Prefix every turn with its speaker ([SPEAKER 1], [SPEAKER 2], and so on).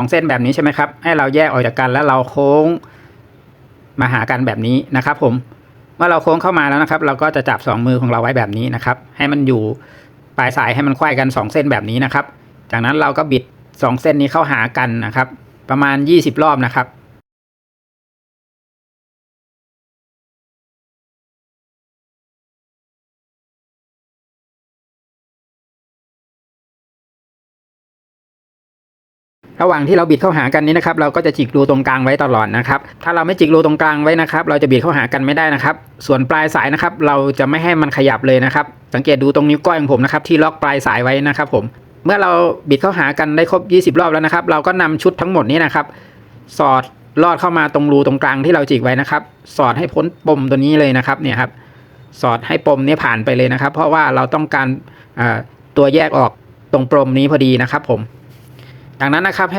[SPEAKER 1] องเส้นแบบนี้ใช่ไหมครับ ให้เราแยกออกจากกันแล้วเราโค้งมาหากันแบบนี้นะครับ ผม เมื่อเราโค้งเข้ามาแล้วนะครับ เราก็จะจับสองมือของเราไว้แบบนี้นะครับ ให้มันอยู่ปลายสายให้มันไขว้กันสองเส้นแบบนี้นะครับ จากนั้นเราก็บิดสองเส้นนี้เข้าหากันนะครับ ประมาณยี่สิบรอบนะครับ ระหว่างที่เราบิดเข้าหากันนี้นะครับ เราก็จะจิกรูตรงกลางไว้ตลอดนะครับ ถ้าเราไม่จิกรูตรงกลางไว้นะครับ เราจะบิดเข้าหากันไม่ได้นะครับ ส่วนปลายสายนะครับ เราจะไม่ให้มันขยับเลยนะครับ สังเกตดูตรงนิ้วก้อยของผมนะครับที่ล็อกปลายสายไว้นะครับ ผม เมื่อเราบิดเข้าหากันได้ครบ 20 รอบแล้วนะครับ เราก็นำชุดทั้งหมดนี้นะครับ สอดลอดเข้ามาตรงรูตรงกลางที่เราจิกไว้นะครับ สอดให้พ้นปมตัวนี้เลยนะครับ เนี่ยครับ สอดให้ปมนี้ผ่านไปเลยนะครับ เพราะว่าเราต้องการตัวแยกออกตรงปมนี้พอดีนะครับ ผม ดังนั้นนะครับให้เรา